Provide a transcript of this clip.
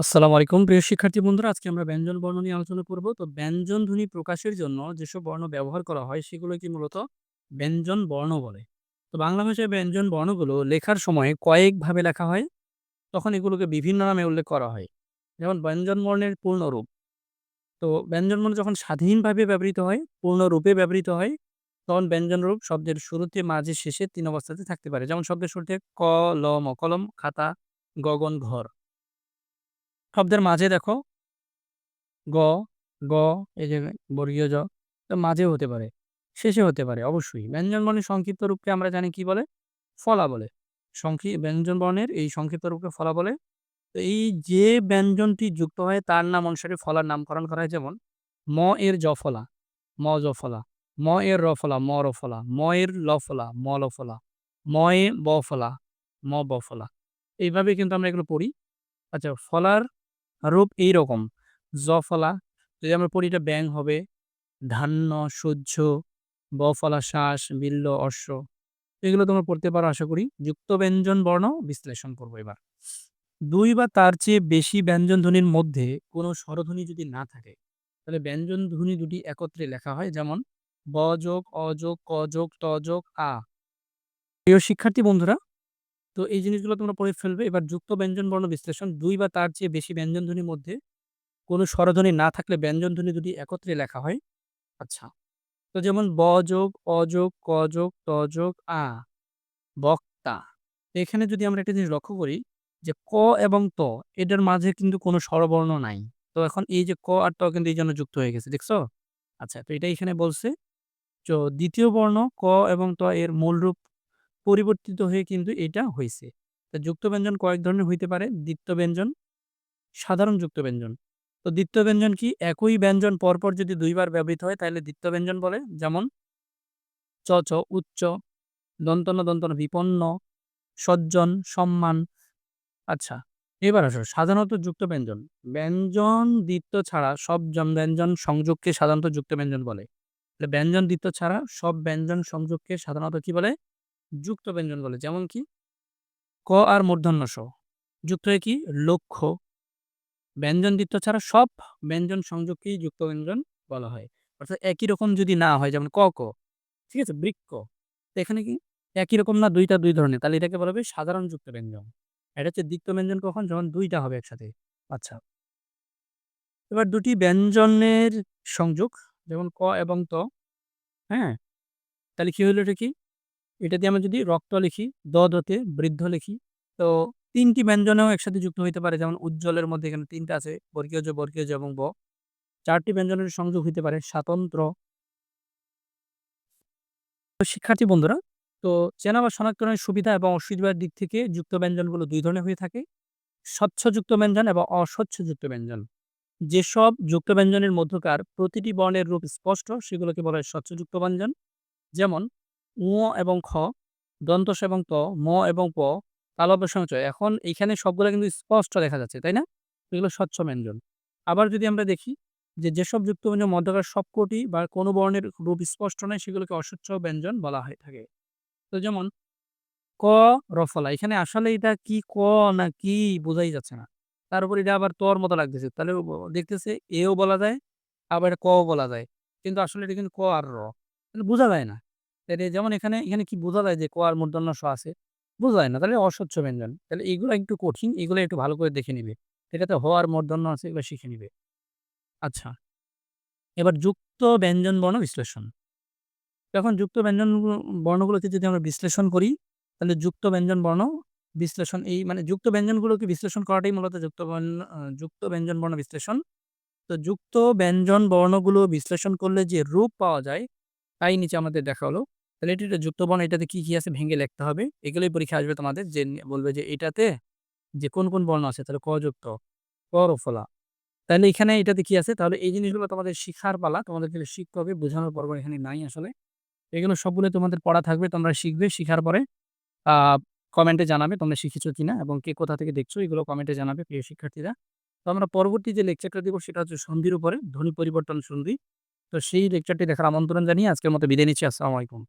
আসসালামু আলাইকুম। প্রিয় শিক্ষার্থী বন্ধুরা, আজকে আমরা ব্যঞ্জন বর্ণ নিয়ে আলোচনা করব। তো ব্যঞ্জন ধ্বনি প্রকাশের জন্য যেসব বর্ণ ব্যবহার করা হয়, সেগুলো কি মূলত ব্যঞ্জন বর্ণ বলে? তো বাংলা ভাষায় ব্যঞ্জন বর্ণগুলো লেখার সময় কয়েকভাবে লেখা হয়। তখন এগুলোকে বিভিন্ন নামে উল্লেখ করা হয়। যেমন ব্যঞ্জন বর্ণের পূর্ণরূপ। তো ব্যঞ্জন বর্ণ যখন স্বাধীনভাবে ব্যবহৃত হয়, পূর্ণরূপে ব্যবহৃত হয়, তখন ব্যঞ্জন রূপ শব্দের শুরুতে, মাঝে, শেষে তিন অবস্থাতে থাকতে পারে। যেমন শব্দের শুরুতে ক, ল, ম, কলম, খাতা গগন ঘর। শব্দের মাঝে দেখো গ, গ এই যে বর্গীয় জ তো মাঝেও হতে পারে, শেষে হতে পারে অবশ্যই। ব্যঞ্জন বর্ণের সংক্ষিপ্ত রূপকে আমরা জানি কি বলে? ফলা বলে। সংক্ষি ব্যঞ্জন বর্ণের এই সংক্ষিপ্ত রূপকে ফলা বলে। তো এই যে ব্যঞ্জনটি যুক্ত হয় তার নাম অনুসারে ফলার নামকরণ করা হয় যেমন ম এর জ ফলা, ম জ ফলা, ম এর র ফলা, ম র ফলা, ম এর ল ফলা, ম ল ফলা, ম এ ব ফলা, ম ব ফলা। এইভাবে কিন্তু আমরা এগুলো পড়ি। আচ্ছা ফলার রূপ এইরকম। জফলা, যদি আমরা পড়ি এটা ব্যাং হবে, ধান্য, সহ্য, বফলা, শ্বাস, বিল্ল, অশ্ব, এগুলো তোমরা পড়তে পারো, আশা করি। যুক্ত ব্যঞ্জন, বর্ণ বিশ্লেষণ করব এবার। দুই বা তার চেয়ে বেশি ব্যঞ্জন ধ্বনির মধ্যে কোনো স্বরধ্বনি যদি না থাকে, তাহলে ব্যঞ্জন ধ্বনি দুটি একত্রে লেখা হয়, যেমন ব যোগ অযোগ ক যোগ, ত যোগ, আ। প্রিয় শিক্ষার্থী বন্ধুরা তো এই জিনিসগুলো তোমরা পড়ে ফেলবে। এবার যুক্ত ব্যঞ্জন বর্ণ বিশ্লেষণ দুই বা তার চেয়ে বেশি ব্যঞ্জন ধ্বনির মধ্যে কোনো স্বরধ্বনি না থাকলে ব্যঞ্জন ধ্বনি দুটি একত্রে লেখা হয়। আচ্ছা তো যেমন ব যোগ অযোগ ক যোগ, ত যোগ, আ, বক্তা। এখানে যদি আমরা একটা জিনিস লক্ষ্য করি যে ক এবং ত এটার মাঝে কিন্তু কোনো স্বরবর্ণ নাই। তো এখন এই যে ক আর ত কিন্তু এই জন্য যুক্ত হয়ে গেছে, দেখছ? আচ্ছা তো এটা এখানে বলছে তো দ্বিতীয় বর্ণ ক এবং ত এর মূল রূপ পরিবর্তিত হয়ে কিন্তু এটা হয়েছে তা যুক্ত ব্যঞ্জন কয়েক ধরনের হইতে পারে। দ্বিতীয় ব্যঞ্জন, সাধারণ যুক্ত ব্যঞ্জন। তো দ্বিতীয় ব্যঞ্জন কি? একই ব্যঞ্জন পরপর যদি দুইবার ব্যবহৃত হয় তাহলে দ্বিতীয় ব্যঞ্জন বলে। যেমন, চ চ, উচ্চ দন্তন দন্তন বিপন্ন, সজ্জন, সম্মান। আচ্ছা এবার আসো। সাধারণত যুক্ত ব্যঞ্জন। ব্যঞ্জন দ্বিত্ব ছাড়া সব ব্যঞ্জন সংযোগকে সাধারণত যুক্ত ব্যঞ্জন বলে। ব্যঞ্জন দ্বিত্ব ছাড়া সব ব্যঞ্জন সংযোগকে সাধারণত কি বলে? যুক্ত ব্যঞ্জন বলে, যেমন কি? ক আর মূর্ধন্য স। যুক্ত হয়ে কি? লক্ষ্য। ব্যঞ্জন দ্বিত্ব ছাড়া সব ব্যঞ্জন সংযোগকেই যুক্ত ব্যঞ্জন বলা হয়। অর্থাৎ একই রকম যদি না হয়, যেমন ক ক। ঠিক আছে? বৃক্ষ। তো এখানে কি? একই রকম না, দুইটা দুই ধরনের। তাহলে এটাকে বলা হবে সাধারণ যুক্ত ব্যঞ্জন। এটা হচ্ছে দ্বিত্ব ব্যঞ্জন কখন? যখন দুইটা হবে একসাথে। আচ্ছা। এবার দুটি ব্যঞ্জনের সংযোগ, যেমন ক এবং ত। হ্যাঁ? তাহলে কি হলো এটা কি? এটা দিয়ে আমরা যদি রক্ত লিখি, দ দতে বৃদ্ধ লিখি, তো তিনটি ব্যঞ্জনেও একসাথে যুক্ত হইতে পারে। যেমন উজ্জ্বলের মধ্যে এখানে তিনটা আছে, বর্গীয় জ বর্গীয় জ এবং ব। চারটি ব্যঞ্জনের সংযোগ হইতে পারে স্বাতন্ত্র। শিক্ষার্থী বন্ধুরা, তো চেনা বা শনাক্তকরণের সুবিধা এবং অসুবিধার দিক থেকে যুক্ত ব্যঞ্জনগুলো দুই ধরনের হয়ে থাকে। স্বচ্ছযুক্ত ব্যঞ্জন এবং অস্বচ্ছযুক্ত ব্যঞ্জন। যেসব যুক্ত ব্যঞ্জনের মধ্যকার প্রতিটি বর্ণের রূপ স্পষ্ট, সেগুলোকে বলা হয় স্বচ্ছযুক্ত ব্যঞ্জন। যেমন উ এবং খ দন্তস এবং ত, ম এবং প, তালব্য সংচয় এখন এইখানে সবগুলো কিন্তু স্পষ্ট দেখা যাচ্ছে, তাই না? এগুলো স্বচ্ছ ব্যঞ্জন। আবার যদি আমরা দেখি যে যেসব যুক্ত ব্যঞ্জন মধ্যকার সবকটি বা কোনো বর্ণের রূপ স্পষ্ট নয়, সেগুলোকে অস্বচ্ছ ব্যঞ্জন বলা হয়ে থাকে। তো যেমন, ক রফলা এখানে আসলে এটা কি ক না কি বোঝাই যাচ্ছে না। তার উপর এটা আবার তর মতো লাগতেছে। তাহলে দেখতেছে এও বলা যায়, আবার ক বলা যায়। কিন্তু আসলে এটা কিন্তু ক আর র। বোঝা যায় না। যেমন এখানে এখানে কি বোঝা যায় যে ক আর মূর্ধন্য স আছে? বোঝা যায় না। তাহলে অস্বচ্ছ ব্যঞ্জন। তাহলে এগুলো একটু কঠিন এগুলো একটু ভালো করে দেখে নিবে। এটাতে হ আর মূর্ধন্য আছে এগুলো শিখে নিবে। আচ্ছা। এবার যুক্ত ব্যঞ্জন বর্ণ বিশ্লেষণ। এখন যুক্ত ব্যঞ্জন বর্ণগুলোকে যদি আমরা বিশ্লেষণ করি, তাহলে যুক্ত ব্যঞ্জন বর্ণ বিশ্লেষণ, এই মানে যুক্ত ব্যঞ্জনগুলোকে বিশ্লেষণ করাটাই মূলত যুক্ত যুক্ত ব্যঞ্জন বর্ণ বিশ্লেষণ। তো যুক্ত ব্যঞ্জন বর্ণগুলো বিশ্লেষণ করলে যে রূপ পাওয়া যায়, তাই নিচে আমাদের দেখা হলো। তাহলে এটি যুক্ত বর্ণ এটাতে কি কি আছে ভেঙে লিখতে হবে। এগুলোই পরীক্ষা আসবে তোমাদের যে বলবে যে এটাতে যে কোন কোন বর্ণ আছে, তাহলে ক যুক্ত, ক ফলা। তাহলে এখানে এটাতে কি আছে? তাহলে এই জিনিসগুলো তোমাদের শিখার পালা, তোমাদেরকে শিখতে হবে, বোঝানোর পর এখানে নাই আসলে। এগুলো সবগুলো তোমাদের পড়া থাকবে, তোমরা শিখবে, শিখার পরে কমেন্টে জানাবে তোমরা শিখেছো কিনা এবং কে কোথা থেকে দেখছ, এগুলো কমেন্টে জানাবে প্রিয় শিক্ষার্থীরা। তো আমরা পরবর্তী যে লেকচারটা দিব, সেটা হচ্ছে সন্ধির উপরে, ধ্বনি পরিবর্তন সন্ধি। তো সেই লেকচারটি দেখার আমন্ত্রণ জানিয়ে আজকের মতো বিদায় নিচ্ছি, আসসালামু আলাইকুম।